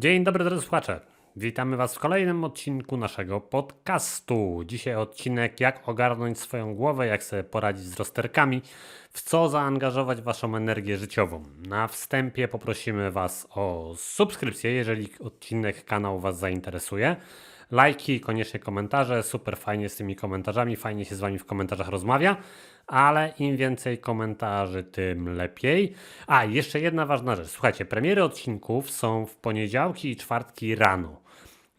Dzień dobry drodzy słuchacze. Witamy Was w kolejnym odcinku naszego podcastu. Dzisiaj odcinek jak ogarnąć swoją głowę, jak sobie poradzić z rozterkami, w co zaangażować Waszą energię życiową. Na wstępie poprosimy Was o subskrypcję, jeżeli odcinek kanał Was zainteresuje. Lajki, koniecznie komentarze, super fajnie z tymi komentarzami, fajnie się z Wami w komentarzach rozmawia, ale im więcej komentarzy, tym lepiej. A, jeszcze jedna ważna rzecz. Słuchajcie, premiery odcinków są w poniedziałki i czwartki rano.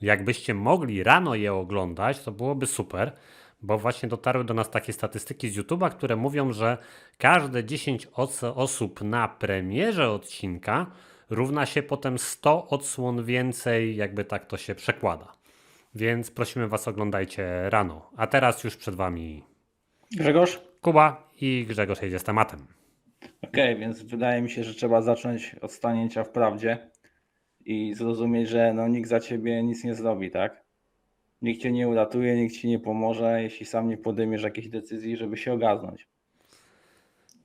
Jakbyście mogli rano je oglądać, to byłoby super, bo właśnie dotarły do nas takie statystyki z YouTube'a, które mówią, że każde 10 os- osób na premierze odcinka równa się potem 100 odsłon więcej, jakby tak to się przekłada. Więc prosimy Was, oglądajcie rano. A teraz już przed Wami Grzegorz? Kuba i Grzegorz jedzie z tematem. Okej, więc wydaje mi się, że trzeba zacząć od stanięcia w prawdzie i zrozumieć, że no, nikt za ciebie nic nie zrobi, tak? Nikt cię nie uratuje, nikt ci nie pomoże, jeśli sam nie podejmiesz jakiejś decyzji, żeby się ogarnąć.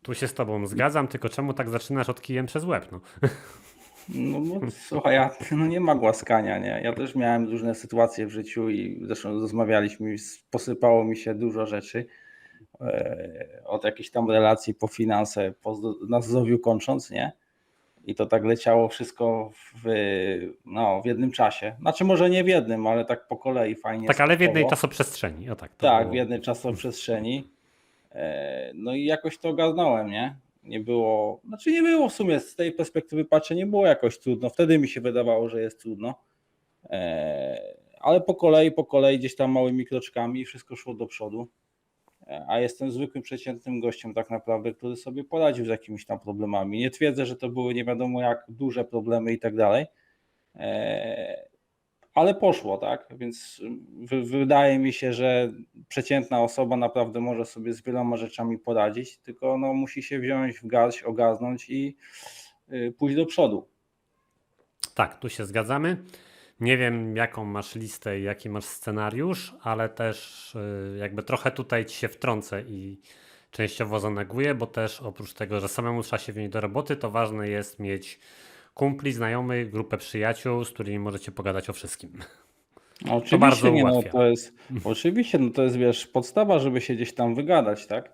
Tu się z Tobą zgadzam, tylko czemu tak zaczynasz od kijem przez łeb? No? No bo słuchaj, ja, no nie ma głaskania, nie? Ja też miałem różne sytuacje w życiu i zresztą rozmawialiśmy, posypało mi się dużo rzeczy. e, Od jakichś tam relacji po finanse, po, zdo- na zdrowiu kończąc, nie? I to tak leciało wszystko w, no, w jednym czasie. Znaczy może nie w jednym, ale tak po kolei fajnie. Tak, ale w jednej czasoprzestrzeni. O tak. Tak, było. w jednej czasoprzestrzeni. E, No i jakoś to ogarnąłem, nie? Nie było, znaczy nie było w sumie z tej perspektywy patrzę, nie było jakoś trudno. Wtedy mi się wydawało, że jest trudno. E, Ale po kolei, po kolei gdzieś tam małymi kroczkami wszystko szło do przodu. E, A jestem zwykłym, przeciętnym gościem tak naprawdę, który sobie poradził z jakimiś tam problemami. Nie twierdzę, że to były nie wiadomo jak duże problemy i tak dalej. Ale poszło, tak? Więc wy, wydaje mi się, że przeciętna osoba naprawdę może sobie z wieloma rzeczami poradzić, tylko no, musi się wziąć w garść, ogarnąć i y, pójść do przodu. Tak, tu się zgadzamy. Nie wiem, jaką masz listę i jaki masz scenariusz, ale też y, jakby trochę tutaj ci się wtrącę i częściowo zaneguję, bo też oprócz tego, że samemu trzeba się wziąć do roboty, to ważne jest mieć kumpli, znajomych, grupę przyjaciół, z którymi możecie pogadać o wszystkim. No, oczywiście, bardzo nie, no, to jest, oczywiście, no to jest wiesz, podstawa, żeby się gdzieś tam wygadać, tak?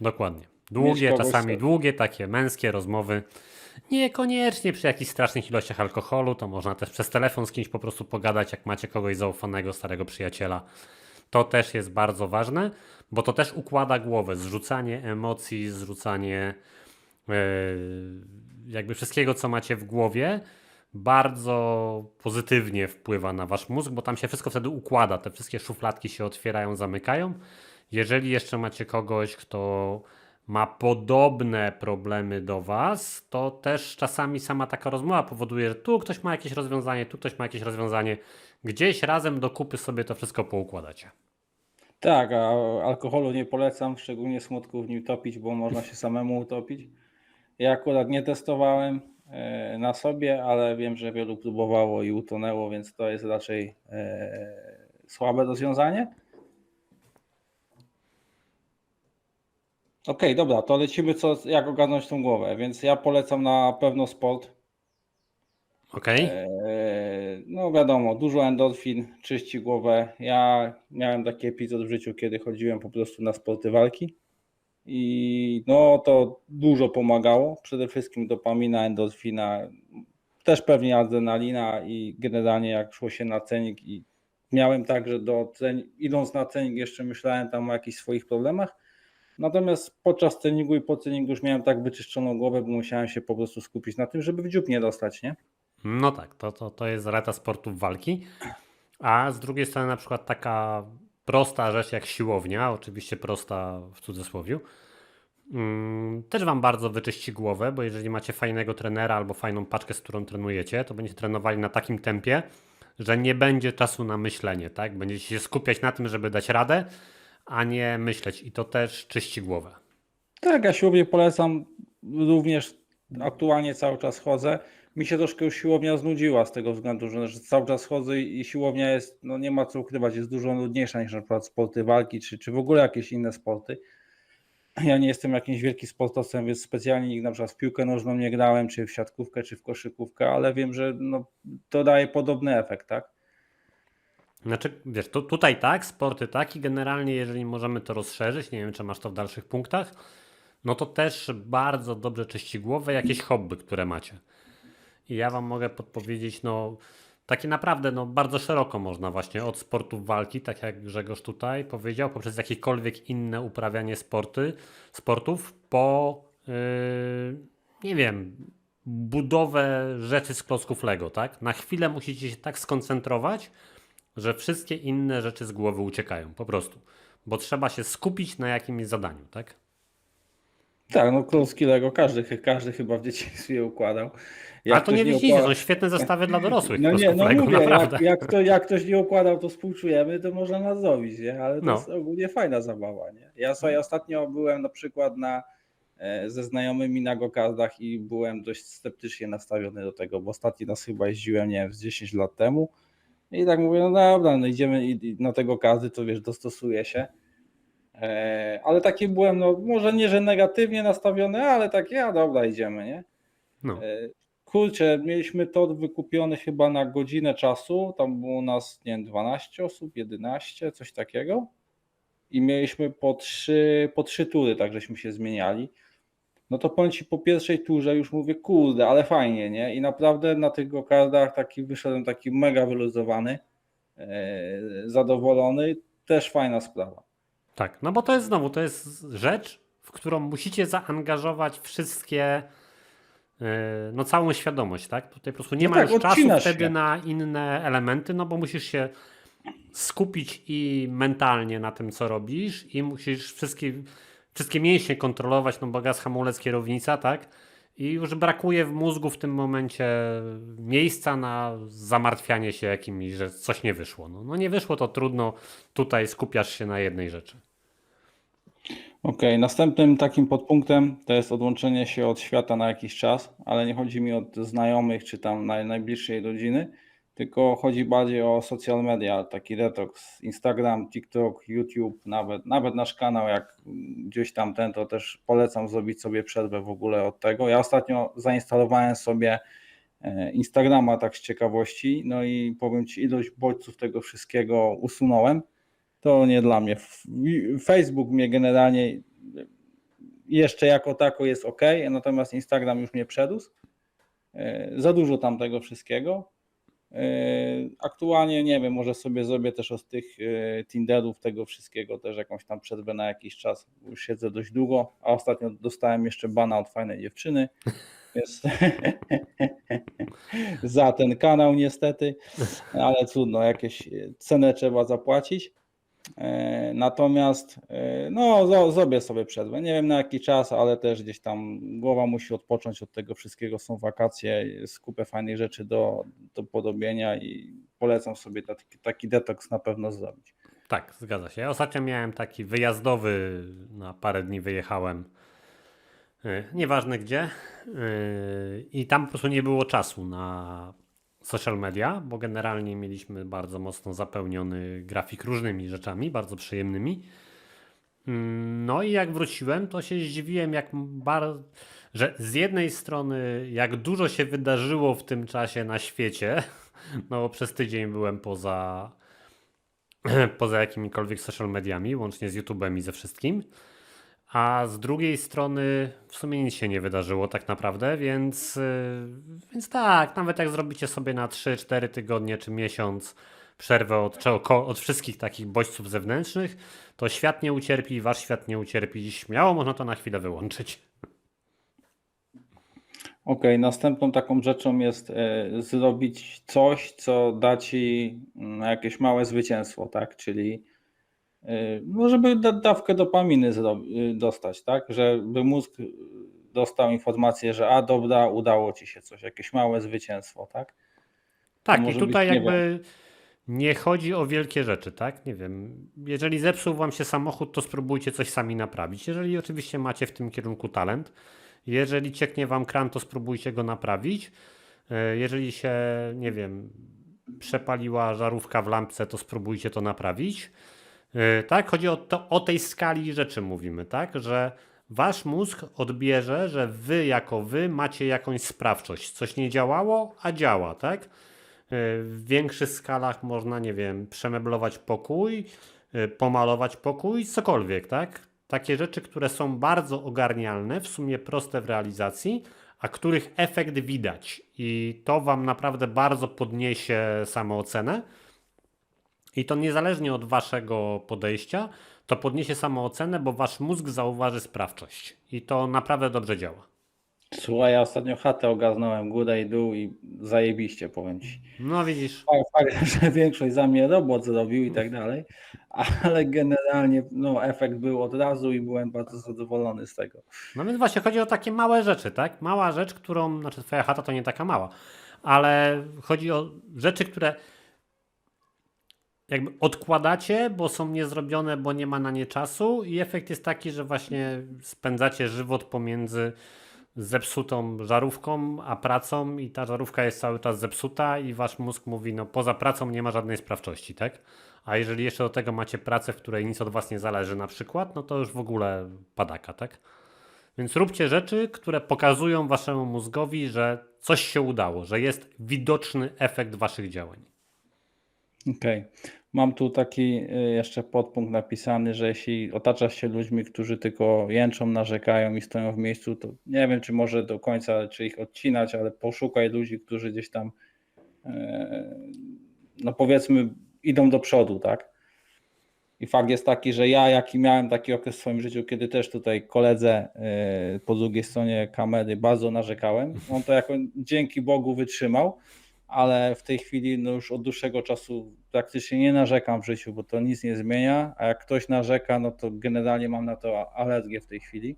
Dokładnie. Długie, czasami długie, takie męskie rozmowy. Niekoniecznie przy jakichś strasznych ilościach alkoholu, to można też przez telefon z kimś po prostu pogadać, jak macie kogoś zaufanego, starego przyjaciela. To też jest bardzo ważne, bo to też układa głowę. Zrzucanie emocji, zrzucanie yy, jakby wszystkiego, co macie w głowie, bardzo pozytywnie wpływa na wasz mózg, bo tam się wszystko wtedy układa. Te wszystkie szufladki się otwierają, zamykają. Jeżeli jeszcze macie kogoś, kto ma podobne problemy do Was, to też czasami sama taka rozmowa powoduje, że tu ktoś ma jakieś rozwiązanie, tu ktoś ma jakieś rozwiązanie. Gdzieś razem do kupy sobie to wszystko poukładacie. Tak, a alkoholu nie polecam, szczególnie smutku w nim topić, bo można się samemu utopić. Ja akurat nie testowałem e, na sobie, ale wiem, że wielu próbowało i utonęło, więc to jest raczej e, słabe rozwiązanie. Okej, dobra, to lecimy co, jak ogarnąć tą głowę, więc ja polecam na pewno sport. Ok? E, No wiadomo, dużo endorfin, czyści głowę. Ja miałem taki epizod w życiu, kiedy chodziłem po prostu na sporty walki i no to dużo pomagało. Przede wszystkim dopamina, endorfina, też pewnie adrenalina i generalnie jak szło się na cenik i miałem tak, że do cen... idąc na cenik jeszcze myślałem tam o jakichś swoich problemach. Natomiast podczas treningu i po treningu już miałem tak wyczyszczoną głowę, bo musiałem się po prostu skupić na tym, żeby w dziób nie dostać, nie? No tak, to, to, to jest zaleta sportów walki. A z drugiej strony na przykład taka prosta rzecz jak siłownia, oczywiście prosta w cudzysłowiu, mm, też Wam bardzo wyczyści głowę, bo jeżeli macie fajnego trenera albo fajną paczkę, z którą trenujecie, to będziecie trenowali na takim tempie, że nie będzie czasu na myślenie, tak? Będziecie się skupiać na tym, żeby dać radę, a nie myśleć i to też czyści głowę. Tak, ja siłownię polecam również. Aktualnie cały czas chodzę. Mi się troszkę już siłownia znudziła z tego względu, że, cały czas chodzę i siłownia jest, no nie ma co ukrywać, jest dużo nudniejsza niż na przykład sporty walki, czy, czy w ogóle jakieś inne sporty. ja nie jestem jakimś wielkim sportowcem, więc specjalnie na przykład w piłkę nożną nie grałem, czy w siatkówkę, czy w koszykówkę, ale wiem, że no, to daje podobny efekt, tak? Znaczy, wiesz, tu, tutaj tak, sporty tak i generalnie jeżeli możemy to rozszerzyć, nie wiem czy masz to w dalszych punktach, no to też bardzo dobrze czyści głowę jakieś hobby, które macie. I ja wam mogę podpowiedzieć, no takie naprawdę no, bardzo szeroko można właśnie od sportów walki, tak jak Grzegorz tutaj powiedział, poprzez jakiekolwiek inne uprawianie sporty, sportów, po yy, nie wiem, budowę rzeczy z klocków Lego, tak? Na chwilę musicie się tak skoncentrować, że wszystkie inne rzeczy z głowy uciekają, po prostu. Bo trzeba się skupić na jakimś zadaniu, tak? Tak, no klocki Lego każdy, każdy chyba w dzieciństwie układał. A to nie widzicie, układa- są świetne zestawy dla dorosłych. No nie, no Lego, mówię, jak, jak, to, jak ktoś nie układał, to współczujemy, to można nas zrobić, nie? ale to No. jest ogólnie fajna zabawa. Nie? Ja sobie ostatnio byłem na przykład na, e, ze znajomymi na gokardach i byłem dość sceptycznie nastawiony do tego, bo ostatni raz chyba jeździłem, nie wiem, z 10 lat temu i tak mówię, no dobra, no idziemy na tego kardy, to wiesz, dostosuję się. E, Ale taki byłem, no może nie, że negatywnie nastawiony, ale tak, ja dobra, idziemy, nie? No. E, Kurczę, mieliśmy tor wykupiony chyba na godzinę czasu. Tam było nas, nie wiem, 12 osób, 11, coś takiego. I mieliśmy po trzy, po trzy tury, tak żeśmy się zmieniali. No to powiem ci po pierwszej turze już mówię, kurde, ale fajnie, nie? I naprawdę na tych gokardach taki wyszedłem taki mega wyluzowany, e, zadowolony. Też fajna sprawa. Tak, no bo to jest znowu, to jest rzecz, w którą musicie zaangażować wszystkie, yy, no całą świadomość, tak? Tutaj po prostu nie No ma tak, już czasu wtedy się. na inne elementy, no bo musisz się skupić i mentalnie na tym, co robisz i musisz wszystkie, wszystkie mięśnie kontrolować, no bo gaz, hamulec, kierownica, tak? I już brakuje w mózgu w tym momencie miejsca na zamartwianie się jakimiś, że coś nie wyszło. No, no nie wyszło, to trudno, tutaj skupiasz się na jednej rzeczy. Okej, następnym takim podpunktem to jest odłączenie się od świata na jakiś czas, ale nie chodzi mi od znajomych czy tam naj, najbliższej rodziny, tylko chodzi bardziej o social media, taki detoks, Instagram, TikTok, YouTube, nawet, nawet nasz kanał, jak gdzieś tam ten, to też polecam zrobić sobie przerwę w ogóle od tego. Ja ostatnio zainstalowałem sobie e, Instagrama tak z ciekawości, no i powiem Ci, ilość bodźców tego wszystkiego usunąłem to nie dla mnie. Facebook mnie generalnie jeszcze jako tako jest ok, natomiast Instagram już mnie przedósł. E, Za dużo tam tego wszystkiego. E, Aktualnie nie wiem, może sobie zrobię też od tych e, Tinderów, tego wszystkiego też jakąś tam przerwę na jakiś czas. Już siedzę dość długo, a ostatnio dostałem jeszcze bana od fajnej dziewczyny. Więc za ten kanał niestety, ale trudno, jakieś cenę trzeba zapłacić. E, Natomiast e, no, zrobię sobie przerwę. Nie wiem na jaki czas, ale też gdzieś tam głowa musi odpocząć od tego wszystkiego. Są wakacje, jest kupę fajnych rzeczy do, do podobienia i polecam sobie taki, taki detoks na pewno zrobić. Tak, zgadza się. Ja ostatnio miałem taki wyjazdowy, na parę dni wyjechałem, yy, nieważne gdzie, i tam po prostu nie było czasu na social media, bo generalnie mieliśmy bardzo mocno zapełniony grafik różnymi rzeczami, bardzo przyjemnymi. Mm, No i jak wróciłem, to się zdziwiłem, jak bar... że z jednej strony, jak dużo się wydarzyło w tym czasie na świecie, no bo przez tydzień byłem poza, poza jakimikolwiek social mediami, łącznie z YouTube'em i ze wszystkim. A z drugiej strony w sumie nic się nie wydarzyło tak naprawdę, więc, yy, więc tak, nawet jak zrobicie sobie na 3-4 tygodnie czy miesiąc przerwę od, od wszystkich takich bodźców zewnętrznych, to świat nie ucierpi, wasz świat nie ucierpi. Śmiało można to na chwilę wyłączyć. Okej, następną taką rzeczą jest e, zrobić coś, co da ci mm, jakieś małe zwycięstwo, tak? Czyli no żeby da, dawkę dopaminy y, dostać, tak? Żeby mózg y, dostał informację, że a dobra, udało ci się coś, jakieś małe zwycięstwo, tak? Tak, i tutaj być, nie jakby nie chodzi o wielkie rzeczy, tak? Nie wiem, jeżeli zepsuł wam się samochód, to spróbujcie coś sami naprawić. Jeżeli oczywiście macie w tym kierunku talent, jeżeli cieknie wam kran, to spróbujcie go naprawić. Jeżeli się, nie wiem, przepaliła żarówka w lampce, to spróbujcie to naprawić. E, Tak, chodzi o, to, o tej skali rzeczy mówimy, tak? Że wasz mózg odbierze, że wy jako wy macie jakąś sprawczość. Coś nie działało, a działa, tak? Y, W większych skalach można, nie wiem, przemeblować pokój, y, pomalować pokój, cokolwiek, tak? Takie rzeczy, które są bardzo ogarnialne, w sumie proste w realizacji, a których efekt widać. I to wam naprawdę bardzo podniesie samoocenę. I to niezależnie od waszego podejścia, to podniesie samoocenę, bo wasz mózg zauważy sprawczość. I to naprawdę dobrze działa. Słuchaj, ja ostatnio chatę ogarnąłem górę i dół i zajebiście powiem ci. No widzisz, Fakt, że większość za mnie robot zrobił i tak dalej, ale generalnie no, efekt był od razu i byłem bardzo zadowolony z tego. no więc właśnie chodzi o takie małe rzeczy, tak? Mała rzecz, którą, znaczy twoja chata to nie taka mała, ale chodzi o rzeczy, które jakby odkładacie, bo są niezrobione, bo nie ma na nie czasu i efekt jest taki, że właśnie spędzacie żywot pomiędzy zepsutą żarówką, a pracą i ta żarówka jest cały czas zepsuta i wasz mózg mówi, no poza pracą nie ma żadnej sprawczości, tak? A jeżeli jeszcze do tego macie pracę, w której nic od was nie zależy na przykład, no to już w ogóle padaka, tak? Więc róbcie rzeczy, które pokazują waszemu mózgowi, że coś się udało, że jest widoczny efekt waszych działań. Okej. Mam tu taki y, jeszcze podpunkt napisany, że jeśli otaczasz się ludźmi, którzy tylko jęczą, narzekają i stoją w miejscu, to nie wiem, czy może do końca, czy ich odcinać, ale poszukaj ludzi, którzy gdzieś tam, e, no powiedzmy, idą do przodu, tak? I fakt jest taki, że ja, jaki miałem taki okres w swoim życiu, kiedy też tutaj koledze e, po drugiej stronie kamery bardzo narzekałem, on to jako dzięki Bogu wytrzymał, ale w tej chwili no już od dłuższego czasu praktycznie nie narzekam w życiu, bo to nic nie zmienia, a jak ktoś narzeka, no to generalnie mam na to alergię w tej chwili.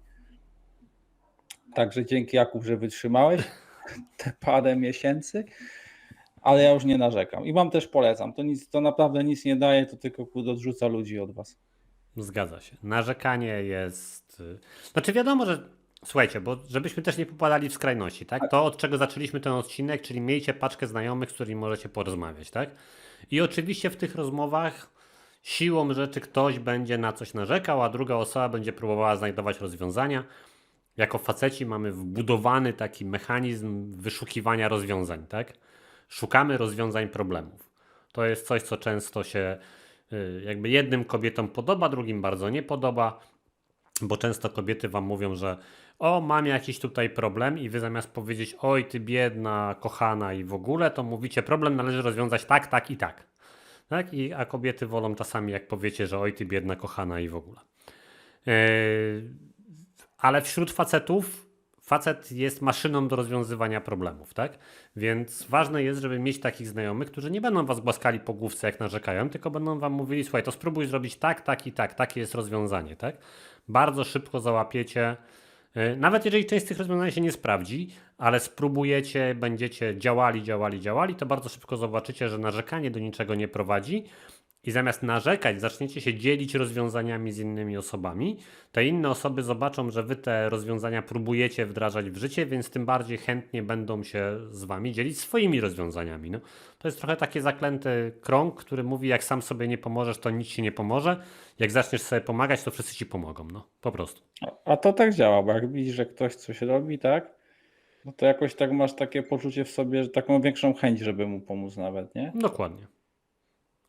Także dzięki Jakub, że wytrzymałeś te parę miesięcy, ale ja już nie narzekam. I wam też polecam. To, nic, to naprawdę nic nie daje, to tylko odrzuca ludzi od was. Zgadza się. Narzekanie jest. y, Znaczy, wiadomo, że. Słuchajcie, bo żebyśmy też nie popadali w skrajności, tak? To, od czego zaczęliśmy ten odcinek, czyli miejcie paczkę znajomych, z którymi możecie porozmawiać, tak? I oczywiście w tych rozmowach siłą rzeczy ktoś będzie na coś narzekał, a druga osoba będzie próbowała znajdować rozwiązania. Jako faceci mamy wbudowany taki mechanizm wyszukiwania rozwiązań, tak? Szukamy rozwiązań problemów. To jest coś, co często się y, jakby jednym kobietom podoba, drugim bardzo nie podoba, bo często kobiety wam mówią, że o, mam jakiś tutaj problem i wy zamiast powiedzieć oj, ty biedna, kochana i w ogóle, to mówicie problem należy rozwiązać tak, tak i tak. Tak? I, a kobiety wolą czasami, jak powiecie, że oj, ty biedna, kochana i w ogóle. Yy, ale wśród facetów facet jest maszyną do rozwiązywania problemów, tak? Więc ważne jest, żeby mieć takich znajomych, którzy nie będą was głaskali po główce, jak narzekają, tylko będą wam mówili, słuchaj, to spróbuj zrobić tak, tak i tak, takie jest rozwiązanie, tak? Bardzo szybko załapiecie, yy, nawet jeżeli część z tych rozwiązań się nie sprawdzi, ale spróbujecie, będziecie działali, działali, działali, to bardzo szybko zobaczycie, że narzekanie do niczego nie prowadzi i zamiast narzekać, zaczniecie się dzielić rozwiązaniami z innymi osobami, te inne osoby zobaczą, że wy te rozwiązania próbujecie wdrażać w życie, więc tym bardziej chętnie będą się z wami dzielić swoimi rozwiązaniami. No, to jest trochę taki zaklęty krąg, który mówi, jak sam sobie nie pomożesz, to nic ci nie pomoże. Jak zaczniesz sobie pomagać, to wszyscy ci pomogą. No, po prostu. A- A to tak działa, bo jak widzisz, że ktoś coś robi, tak? No to jakoś tak masz takie poczucie w sobie, że taką większą chęć, żeby mu pomóc nawet, nie? Dokładnie.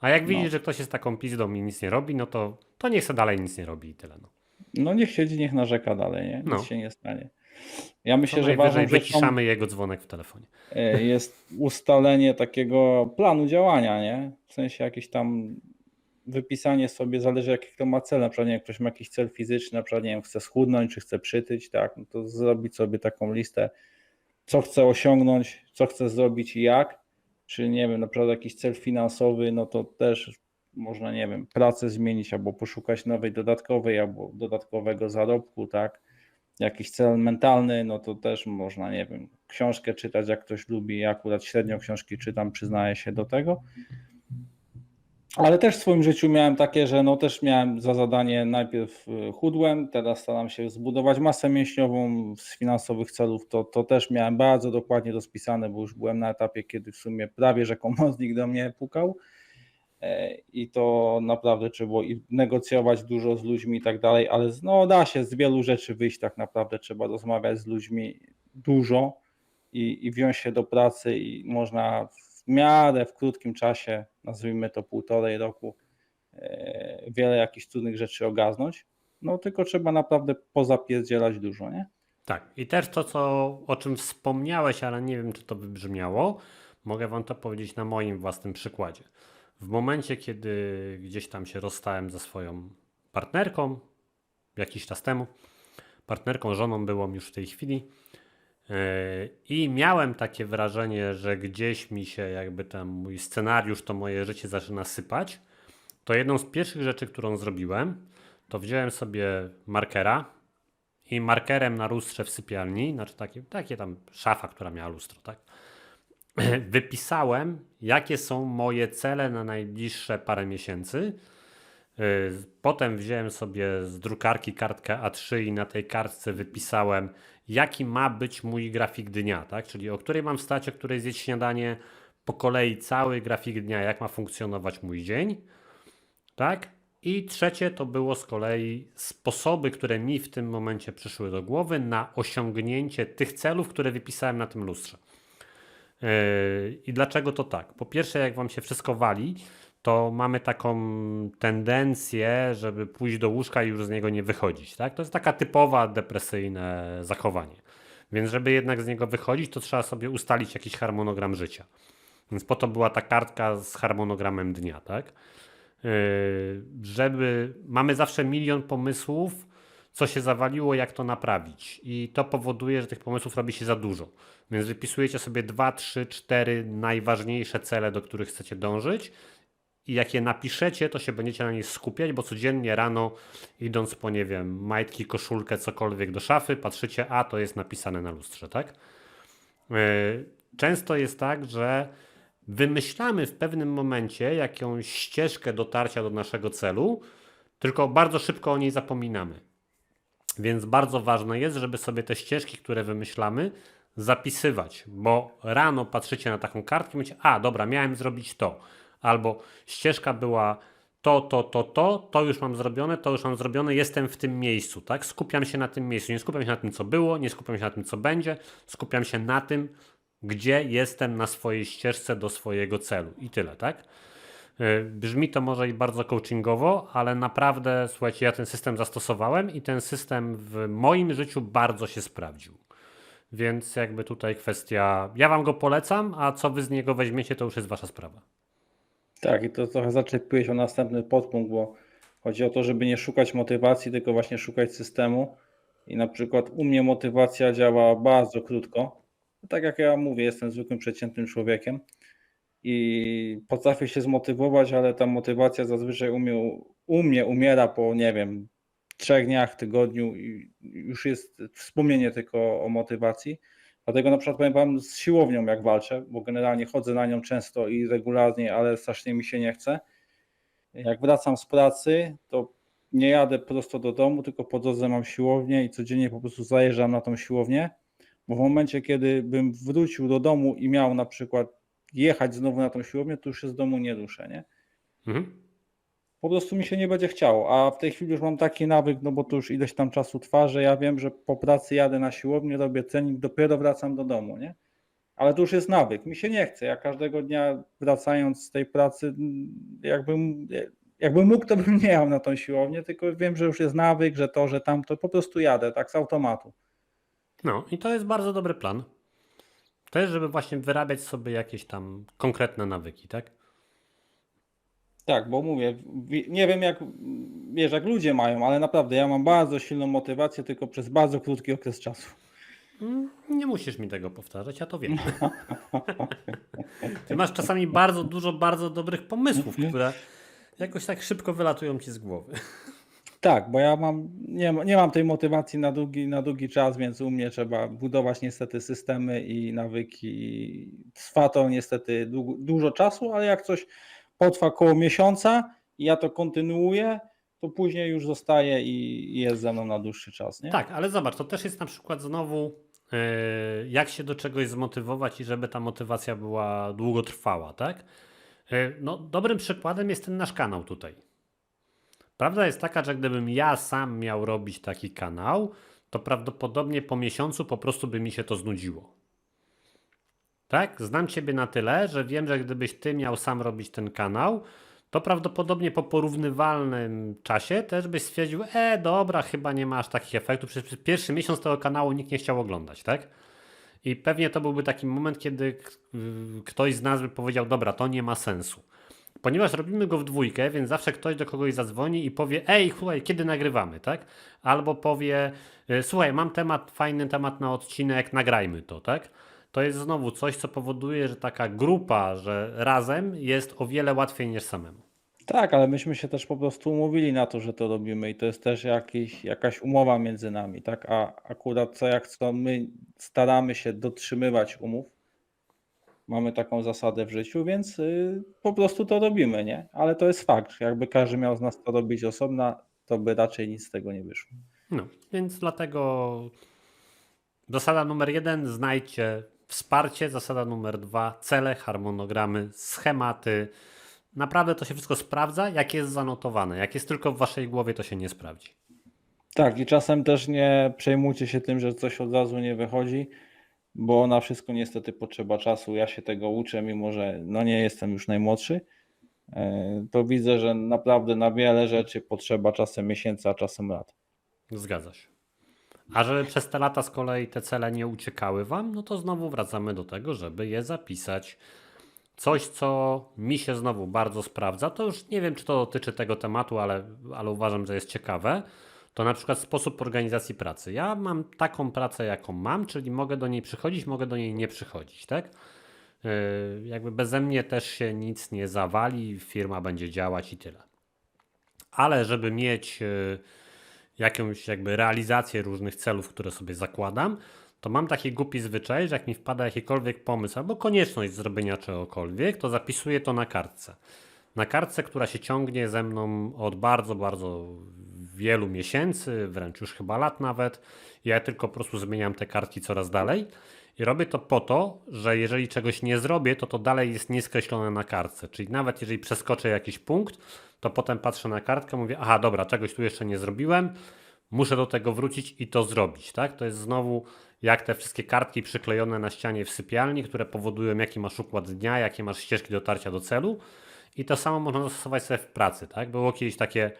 A jak widzisz, No. że ktoś jest taką pizdą i nic nie robi, no to, to niech se dalej nic nie robi i tyle. No. No niech siedzi, niech narzeka dalej, nie? Nic No. się nie stanie. Ja myślę, To że ważną rzeczą wyciszamy jego dzwonek w telefonie. e, jest ustalenie takiego planu działania, nie? W sensie jakieś tam wypisanie sobie, zależy jaki kto ma cel, na przykład nie wiem, ktoś ma jakiś cel fizyczny, na przykład nie wiem, chce schudnąć, czy chce przytyć, tak? No to zrobić sobie taką listę, co chce osiągnąć, co chce zrobić i jak, czy nie wiem, na przykład jakiś cel finansowy, no to też można, nie wiem, pracę zmienić albo poszukać nowej dodatkowej albo dodatkowego zarobku, tak? Jakiś cel mentalny, no to też można, nie wiem, książkę czytać, jak ktoś lubi. Ja akurat średnio książki czytam, przyznaję się do tego. Ale też w swoim życiu miałem takie, że no też miałem za zadanie najpierw y, chudłem, teraz staram się zbudować masę mięśniową z finansowych celów. To, to też miałem bardzo dokładnie rozpisane, bo już byłem na etapie, kiedy w sumie prawie że komornik do mnie pukał. e, i to naprawdę trzeba było negocjować dużo z ludźmi i tak dalej, ale no da się z wielu rzeczy wyjść tak naprawdę, trzeba rozmawiać z ludźmi dużo i, i wziąć się do pracy i można w miarę w krótkim czasie, nazwijmy to półtorej roku, e, wiele jakichś trudnych rzeczy ogarnąć, no tylko trzeba naprawdę pozapierdzielać dużo, nie? Tak, i też to, co, o czym wspomniałeś, ale nie wiem, czy to wybrzmiało, mogę Wam to powiedzieć na moim własnym przykładzie. W momencie, kiedy gdzieś tam się rozstałem ze swoją partnerką, jakiś czas temu, partnerką, żoną było mi już w tej chwili, i miałem takie wrażenie, że gdzieś mi się jakby ten mój scenariusz, to moje życie zaczyna sypać, to jedną z pierwszych rzeczy, którą zrobiłem, to wziąłem sobie markera, i markerem na lustrze w sypialni, znaczy takie, takie tam szafa, która miała lustro, tak? Wypisałem, jakie są moje cele na najbliższe parę miesięcy. Yy, Potem wziąłem sobie z drukarki kartkę A3 i na tej kartce wypisałem, jaki ma być mój grafik dnia, tak? Czyli o której mam wstać, o której zjeść śniadanie, po kolei cały grafik dnia, jak ma funkcjonować mój dzień. Tak? I trzecie to było z kolei sposoby, które mi w tym momencie przyszły do głowy na osiągnięcie tych celów, które wypisałem na tym lustrze. Yy, I dlaczego to tak? Po pierwsze, jak wam się wszystko wali, to mamy taką tendencję, żeby pójść do łóżka i już z niego nie wychodzić. Tak? To jest taka typowa depresyjne zachowanie. Więc żeby jednak z niego wychodzić, to trzeba sobie ustalić jakiś harmonogram życia. Więc po to była ta kartka z harmonogramem dnia, tak? Yy, żeby mamy zawsze milion pomysłów, co się zawaliło, jak to naprawić. I to powoduje, że tych pomysłów robi się za dużo. Więc wypisujecie sobie dwa, trzy, cztery najważniejsze cele, do których chcecie dążyć. I jak je napiszecie, to się będziecie na nich skupiać, bo codziennie rano, idąc po, nie wiem, majtki, koszulkę, cokolwiek do szafy, patrzycie, a to jest napisane na lustrze, tak? Yy, Często jest tak, że wymyślamy w pewnym momencie jakąś ścieżkę dotarcia do naszego celu, tylko bardzo szybko o niej zapominamy. Więc bardzo ważne jest, żeby sobie te ścieżki, które wymyślamy, zapisywać, bo rano patrzycie na taką kartkę i mówicie, a dobra, miałem zrobić to, albo ścieżka była to, to, to, to, to już mam zrobione, to już mam zrobione, jestem w tym miejscu, tak? Skupiam się na tym miejscu, nie skupiam się na tym, co było, nie skupiam się na tym, co będzie, skupiam się na tym, gdzie jestem na swojej ścieżce do swojego celu i tyle, tak? Yy, Brzmi to może i bardzo coachingowo, ale naprawdę, słuchajcie, ja ten system zastosowałem i ten system w moim życiu bardzo się sprawdził. Więc jakby tutaj kwestia, ja wam go polecam, a co wy z niego weźmiecie, to już jest wasza sprawa. Tak, i to trochę zaczepiłeś o następny podpunkt, bo chodzi o to, żeby nie szukać motywacji, tylko właśnie szukać systemu. I na przykład u mnie motywacja działa bardzo krótko. Tak jak ja mówię, jestem zwykłym przeciętnym człowiekiem i potrafię się zmotywować, ale ta motywacja zazwyczaj u mnie, u mnie umiera po, nie wiem, trzech dniach, tygodniu i już jest wspomnienie tylko o motywacji. Dlatego na przykład powiem Wam z siłownią jak walczę, bo generalnie chodzę na nią często i regularnie, ale strasznie mi się nie chce. Jak wracam z pracy, to nie jadę prosto do domu, tylko po drodze mam siłownię i codziennie po prostu zajeżdżam na tą siłownię, bo w momencie, kiedy bym wrócił do domu i miał na przykład jechać znowu na tą siłownię, to już się z domu nie ruszę, nie? Mhm. Po prostu mi się nie będzie chciało. A w tej chwili już mam taki nawyk, no bo to już ileś tam czasu trwa, że ja wiem, że po pracy jadę na siłownię, robię trening, dopiero wracam do domu, nie? Ale to już jest nawyk. Mi się nie chce. Ja każdego dnia wracając z tej pracy, jakbym, jakbym mógł, to bym nie jechał na tą siłownię, tylko wiem, że już jest nawyk, że to, że tamto, po prostu jadę, tak z automatu. No i to jest bardzo dobry plan. Też, żeby właśnie wyrabiać sobie jakieś tam konkretne nawyki, tak? Tak, bo mówię, wi- nie wiem jak, wiesz, jak ludzie mają, ale naprawdę ja mam bardzo silną motywację, tylko przez bardzo krótki okres czasu. Mm, Nie musisz mi tego powtarzać, ja to wiem. Ty masz czasami bardzo dużo bardzo dobrych pomysłów, które jakoś tak szybko wylatują ci z głowy. Tak, bo ja mam, nie, ma- nie mam tej motywacji na długi, na długi czas, więc u mnie trzeba budować niestety systemy i nawyki. Trwa to niestety dłu- dużo czasu, ale jak coś potrwa koło miesiąca ja to kontynuuję, to później już zostaje i jest ze mną na dłuższy czas, nie? Tak, ale zobacz, to też jest na przykład znowu, yy, jak się do czegoś zmotywować i żeby ta motywacja była długotrwała, tak? Y, No, dobrym przykładem jest ten nasz kanał tutaj. Prawda jest taka, że gdybym ja sam miał robić taki kanał, to prawdopodobnie po miesiącu po prostu by mi się to znudziło. Tak? Znam Ciebie na tyle, że wiem, że gdybyś Ty miał sam robić ten kanał, to prawdopodobnie po porównywalnym czasie też byś stwierdził, e, dobra, chyba nie ma aż takich efektów. Przecież przez pierwszy miesiąc tego kanału nikt nie chciał oglądać, tak? I pewnie to byłby taki moment, kiedy ktoś z nas by powiedział, dobra, to nie ma sensu. Ponieważ robimy go w dwójkę, więc zawsze ktoś do kogoś zadzwoni i powie, ej, słuchaj, kiedy nagrywamy, tak? Albo powie, y, słuchaj, mam temat, fajny temat na odcinek, nagrajmy to, tak? To jest znowu coś, co powoduje, że taka grupa, że razem jest o wiele łatwiej niż samemu. Tak, ale myśmy się też po prostu umówili na to, że to robimy i to jest też jakiś, jakaś umowa między nami, tak? A akurat co jak co, my staramy się dotrzymywać umów. Mamy taką zasadę w życiu, więc y, po prostu to robimy, nie? Ale to jest fakt, jakby każdy miał z nas to robić osobna, to by raczej nic z tego nie wyszło. No, więc dlatego zasada numer jeden, znajdźcie wsparcie. Zasada numer dwa, cele, harmonogramy, schematy. Naprawdę to się wszystko sprawdza, jak jest zanotowane. Jak jest tylko w waszej głowie, to się nie sprawdzi. Tak, i czasem też nie przejmujcie się tym, że coś od razu nie wychodzi, bo na wszystko niestety potrzeba czasu. Ja się tego uczę, mimo że no nie jestem już najmłodszy. e, To widzę, że naprawdę na wiele rzeczy potrzeba czasem miesięcy, a czasem lat. Zgadza się. A żeby przez te lata z kolei te cele nie uciekały wam, no to znowu wracamy do tego, żeby je zapisać. Coś, co mi się znowu bardzo sprawdza, to już nie wiem, czy to dotyczy tego tematu, ale, ale uważam, że jest ciekawe. To na przykład sposób organizacji pracy. Ja mam taką pracę, jaką mam, czyli mogę do niej przychodzić, mogę do niej nie przychodzić, tak? Yy, jakby beze mnie też się nic nie zawali, firma będzie działać i tyle. Ale żeby mieć yy, jakąś jakby realizację różnych celów, które sobie zakładam, to mam taki głupi zwyczaj, że jak mi wpada jakikolwiek pomysł albo konieczność zrobienia czegokolwiek, to zapisuję to na kartce. Na kartce, która się ciągnie ze mną od bardzo, bardzo wielu miesięcy, wręcz już chyba lat nawet. Ja tylko po prostu zmieniam te kartki coraz dalej. I robię to po to, że jeżeli czegoś nie zrobię, to to dalej jest nieskreślone na kartce. Czyli nawet jeżeli przeskoczę jakiś punkt, to potem patrzę na kartkę, mówię, aha, dobra, czegoś tu jeszcze nie zrobiłem, muszę do tego wrócić i to zrobić, tak? To jest znowu jak te wszystkie kartki przyklejone na ścianie w sypialni, które powodują, jaki masz układ dnia, jakie masz ścieżki dotarcia do celu. I to samo można zastosować sobie w pracy, tak? Było kiedyś takie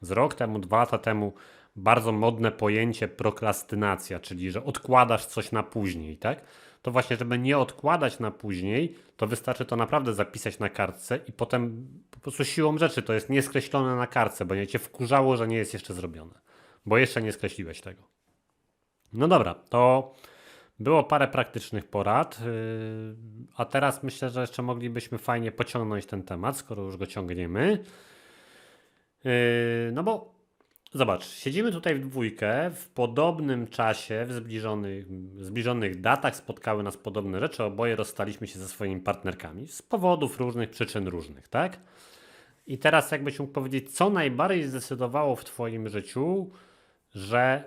z rok temu, dwa lata temu bardzo modne pojęcie prokrastynacja, czyli że odkładasz coś na później, tak? To właśnie, żeby nie odkładać na później, to wystarczy to naprawdę zapisać na kartce i potem po prostu siłą rzeczy to jest nieskreślone na kartce, bo nie cię wkurzało, że nie jest jeszcze zrobione, bo jeszcze nie skreśliłeś tego. No dobra, to było parę praktycznych porad, yy, a teraz myślę, że jeszcze moglibyśmy fajnie pociągnąć ten temat, skoro już go ciągniemy. Yy, No bo zobacz, siedzimy tutaj w dwójkę, w podobnym czasie, w zbliżonych, zbliżonych datach spotkały nas podobne rzeczy, oboje rozstaliśmy się ze swoimi partnerkami z powodów różnych, przyczyn różnych, tak? I teraz jakbyś mógł powiedzieć, co najbardziej zdecydowało w Twoim życiu, że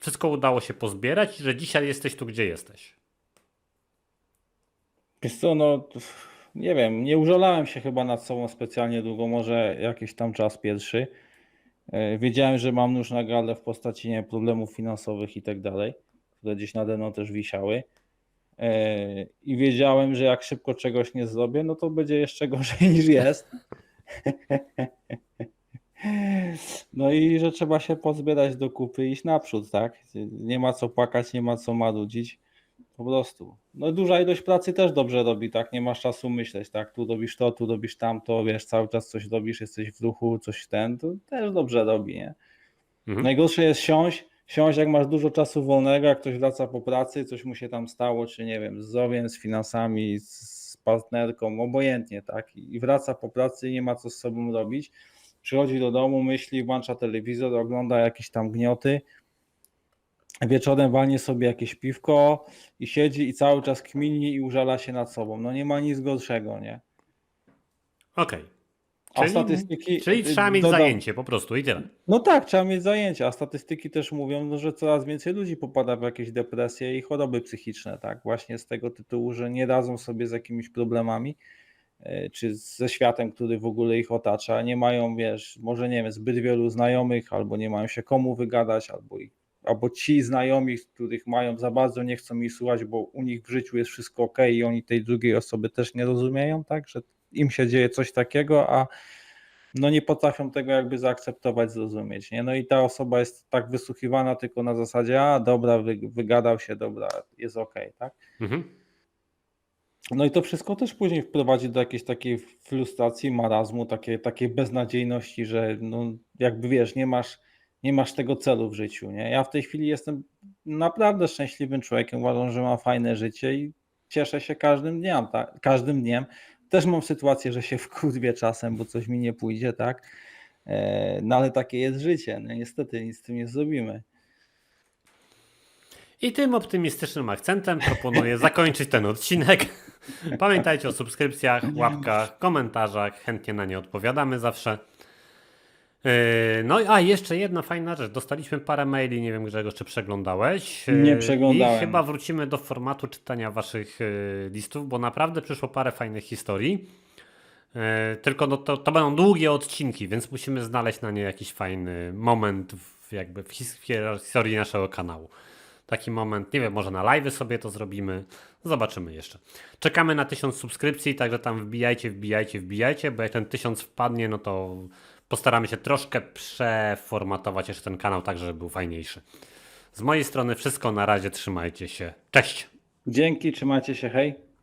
wszystko udało się pozbierać i że dzisiaj jesteś tu, gdzie jesteś? Wiesz co, no nie wiem, nie użalałem się chyba nad sobą specjalnie długo, może jakiś tam czas pierwszy. E, Wiedziałem, że mam nóż na w postaci nie, problemów finansowych i tak dalej, które gdzieś nade mną też wisiały. E, I wiedziałem, że jak szybko czegoś nie zrobię, no to będzie jeszcze gorzej niż jest. No i że trzeba się pozbierać do kupy i iść naprzód, tak? Nie ma co płakać, nie ma co marudzić. Po prostu. No duża ilość pracy też dobrze robi, tak? Nie masz czasu myśleć, tak? Tu robisz to, tu robisz tamto, wiesz, cały czas coś robisz, jesteś w ruchu, coś ten, to też dobrze robi, nie? Mhm. Najgorsze jest siąść, siąść jak masz dużo czasu wolnego, jak ktoś wraca po pracy, coś mu się tam stało, czy nie wiem, z zdrowiem, z finansami, z, z partnerką, obojętnie, tak? I wraca po pracy i nie ma co z sobą robić. Przychodzi do domu, myśli, włącza telewizor, ogląda jakieś tam gnioty, wieczorem walnie sobie jakieś piwko i siedzi i cały czas kmini i użala się nad sobą. No nie ma nic gorszego, nie? Okej. A Czyli, statystyki. czyli trzeba mieć dodam- zajęcie po prostu i tyle. No tak, trzeba mieć zajęcia, a statystyki też mówią, no, że coraz więcej ludzi popada w jakieś depresje i choroby psychiczne, tak? Właśnie z tego tytułu, że nie radzą sobie z jakimiś problemami e, czy ze światem, który w ogóle ich otacza. Nie mają, wiesz, może nie wiem, zbyt wielu znajomych, albo nie mają się komu wygadać, albo, ich, albo ci znajomi, których mają za bardzo, nie chcą mi słuchać, bo u nich w życiu jest wszystko ok i oni tej drugiej osoby też nie rozumieją, tak, że im się dzieje coś takiego, a no nie potrafią tego jakby zaakceptować, zrozumieć, nie? No i ta osoba jest tak wysłuchiwana tylko na zasadzie, a dobra, wy, wygadał się, dobra, jest okej, tak? Mhm. No i to wszystko też później wprowadzi do jakiejś takiej frustracji, marazmu, takiej, takiej beznadziejności, że no jakby wiesz, nie masz, nie masz tego celu w życiu, nie? Ja w tej chwili jestem naprawdę szczęśliwym człowiekiem, uważam, że mam fajne życie i cieszę się każdym dniem, tak? każdym dniem. Też mam sytuację, że się wkurwię czasem, bo coś mi nie pójdzie, tak? E, No ale takie jest życie, no niestety nic z tym nie zrobimy. I tym optymistycznym akcentem proponuję zakończyć ten odcinek. Pamiętajcie o subskrypcjach, łapkach, komentarzach. Chętnie na nie odpowiadamy zawsze. Yy, No i a jeszcze jedna fajna rzecz. Dostaliśmy parę maili, nie wiem Grzegorz, czy przeglądałeś. Nie Yy, przeglądałem. I chyba wrócimy do formatu czytania waszych yy, listów, bo naprawdę przyszło parę fajnych historii. Tylko no to, to będą długie odcinki, więc musimy znaleźć na nie jakiś fajny moment w, jakby w his- w historii naszego kanału. Taki moment, nie wiem, może na live sobie to zrobimy. Zobaczymy jeszcze. Czekamy na tysiąc subskrypcji, także tam wbijajcie, wbijajcie, wbijajcie, bo jak ten tysiąc wpadnie, no to postaramy się troszkę przeformatować jeszcze ten kanał, tak żeby był fajniejszy. Z mojej strony wszystko, na razie trzymajcie się. Cześć! Dzięki, trzymajcie się, hej.